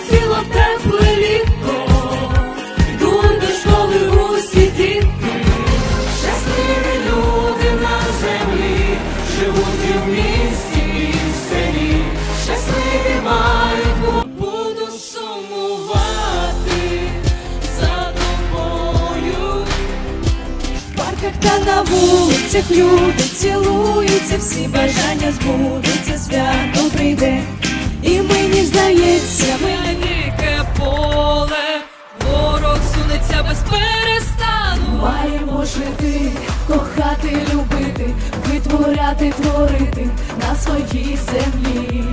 тепле літо, йдуть до школи усі діти, щасливі люди на землі, живуть і в місті, і в селі, щасливі мають буду сумувати за тобою. В та на вулицях люди цілуються, всі бажання збудуться, свято прийде. І мені здається, без перестану. Маємо жити, кохати, любити, витворяти, творити на своїй землі.